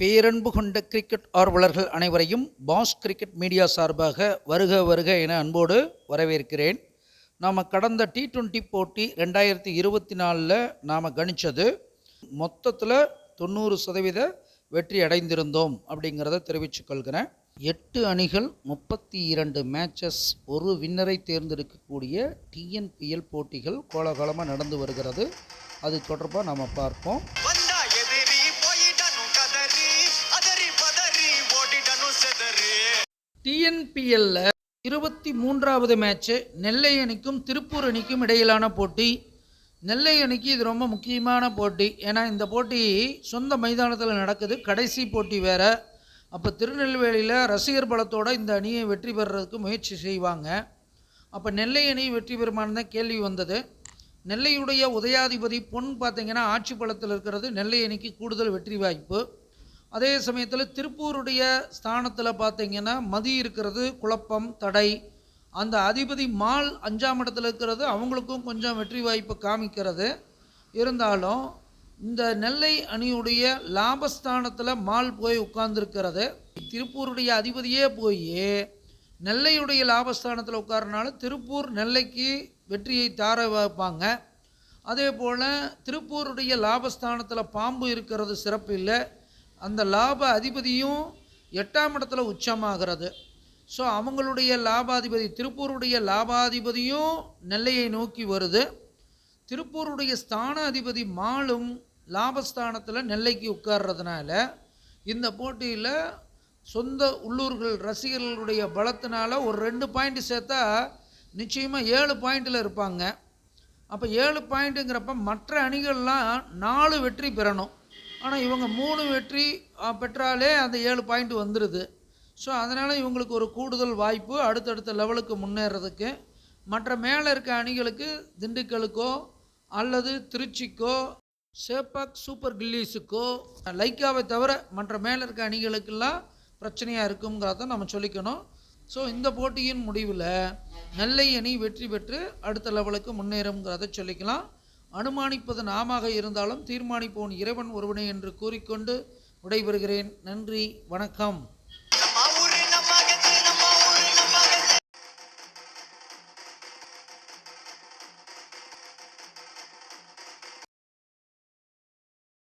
பேரன்பு கொண்ட கிரிக்கெட் ஆர்வலர்கள் அனைவரையும் பாஸ் கிரிக்கெட் மீடியா சார்பாக வருக வருக என அன்போடு வரவேற்கிறேன். நாம் கடந்த டி ட்வெண்ட்டி போட்டி ரெண்டாயிரத்தி இருபத்தி நாலில் நாம் கணித்தது மொத்தத்தில் தொண்ணூறு சதவீத வெற்றி அடைந்திருந்தோம் அப்படிங்கிறத தெரிவித்துக்கொள்கிறேன் எட்டு அணிகள் முப்பத்தி இரண்டு மேட்சஸ் ஒரு வின்னரை தேர்ந்தெடுக்கக்கூடிய டிஎன்பிஎல் போட்டிகள் கோலாகலமாக நடந்து வருகிறது. அது தொடர்பாக நாம் பார்ப்போம். டிஎன்பிஎல்ல இருபத்தி மூன்றாவது மேட்ச்சு நெல்லை அணிக்கும் திருப்பூர் அணிக்கும் இடையிலான போட்டி. நெல்லை அணிக்கு இது ரொம்ப முக்கியமான போட்டி. ஏன்னா இந்த போட்டி சொந்த மைதானத்தில் நடக்குது. கடைசி போட்டி வேறு. அப்போ திருநெல்வேலியில் ரசிகர் பலத்தோடு இந்த அணியை வெற்றி பெறுறதுக்கு முயற்சி செய்வாங்க. அப்போ நெல்லை அணி வெற்றி பெறுமான்னு தான் கேள்வி வந்தது. நெல்லையுடைய உதயாதிபதி பொன் பார்த்தீங்கன்னா ஆட்சி பலத்தில் இருக்கிறது நெல்லை அணிக்கு கூடுதல் வெற்றி வாய்ப்பு. அதே சமயத்தில் திருப்பூருடைய ஸ்தானத்தில் பார்த்தீங்கன்னா மதி இருக்கிறது குழப்பம் தடை. அந்த அதிபதி மால் அஞ்சாம் இடத்துல இருக்கிறது அவங்களுக்கும் கொஞ்சம் வெற்றி வாய்ப்பு காமிக்கிறது. இருந்தாலும் இந்த நெல்லை அணியுடைய லாபஸ்தானத்தில் மால் போய் உட்கார்ந்துருக்கிறது. திருப்பூருடைய அதிபதியே போய் நெல்லையுடைய லாபஸ்தானத்தில் உட்காரனால திருப்பூர் நெல்லைக்கு வெற்றியை தார வைப்பாங்க. அதே போல் திருப்பூருடைய லாபஸ்தானத்தில் பாம்பு இருக்கிறது சிறப்பு இல்லை. அந்த லாப அதிபதியும் எட்டாம் இடத்துல உச்சமாகிறது. ஸோ அவங்களுடைய லாபாதிபதி திருப்பூருடைய லாபாதிபதியும் நெல்லையை நோக்கி வருது. திருப்பூருடைய ஸ்தான அதிபதி மாலும் லாபஸ்தானத்தில் நெல்லைக்கு உட்கார்றதுனால இந்த போட்டியில் சொந்த உள்ளூர்கள் ரசிகர்களுடைய பலத்தினால ஒரு ரெண்டு பாயிண்ட் சேர்த்தா நிச்சயமாக ஏழு பாயிண்டில் இருப்பாங்க. அப்போ ஏழு பாயிண்ட்டுங்கிறப்ப மற்ற அணிகள்லாம் நாலு வெற்றி பெறணும். ஆனால் இவங்க மூணு வெற்றி பெற்றாலே அந்த ஏழு பாயிண்ட் வந்துடுது ஸோ அதனால் இவங்களுக்கு ஒரு கூடுதல் வாய்ப்பு அடுத்தடுத்த லெவலுக்கு முன்னேறதுக்கு. மற்ற மேலே இருக்க அணிகளுக்கு திண்டுக்கலுக்கோ அல்லது திருச்சிக்கோ சேப்பாக் சூப்பர் கில்லிஸுக்கோ லைக்காவை தவிர மற்ற மேலே இருக்க அணிகளுக்கெல்லாம் பிரச்சனையாக இருக்குங்கிறத நம்ம சொல்லிக்கணும். ஸோ இந்த போட்டியின் முடிவில் நெல்லை அணி வெற்றி பெற்று அடுத்த லெவலுக்கு முன்னேறுங்கிறத சொல்லிக்கலாம். அனுமானிப்பது நாமாக இருந்தாலும் தீர்மானிப்போன் இறைவன் ஒருவனே என்று கூறிக்கொண்டு விடைபெறுகிறேன். நன்றி வணக்கம்.